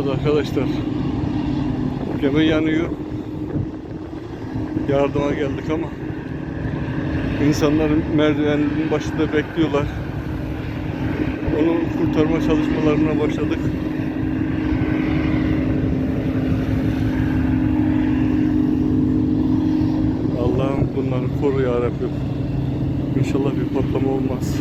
Evet arkadaşlar. Gemi yanıyor. Yardıma geldik ama insanların merdivenin başında bekliyorlar. Onu kurtarma çalışmalarına başladık. Allah'ım bunları koru ya Rabbim. İnşallah bir patlama olmaz.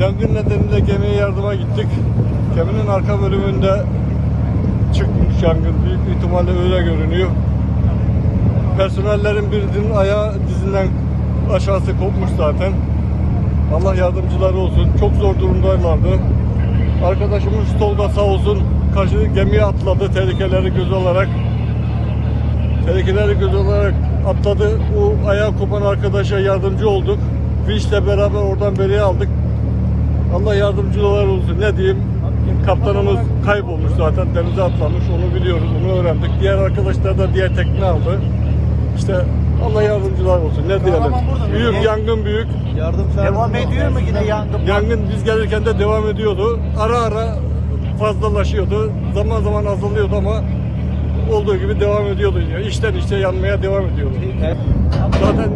Yangın nedeniyle gemiye yardıma gittik. Geminin arka bölümünde çıkmış yangın. Büyük ihtimalle öyle görünüyor. Personellerin birinin ayağı dizinden aşağısı kopmuş zaten. Allah yardımcıları olsun. Çok zor durumdaylardı. Arkadaşımız Tolga sağ olsun karşı gemiye atladı tehlikeleri göz alarak. Tehlikeleri göz alarak atladı. O ayağı kopan arkadaşa yardımcı olduk. Vinçle beraber oradan beriye aldık. Allah yardımcılar olsun. Ne diyeyim? Kaptanımız kaybolmuş zaten denize atlamış. Onu biliyoruz, onu öğrendik. Diğer arkadaşlar da diğer tekne aldı. İşte Allah yardımcılar olsun. Ne diyelim? Büyük yangın büyük. Devam ediyor mu yine yangın? Yangın biz gelirken de devam ediyordu. Ara ara fazlalaşıyordu. Zaman zaman azalıyordu ama olduğu gibi devam ediyordu. İşten işte yanmaya devam ediyordu. Zaten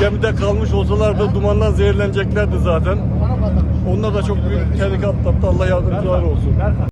gemide kalmış olsalardı dumandan zehirleneceklerdi zaten. Onlar da çok büyük tehlike atlattı. Allah yardımcılar olsun.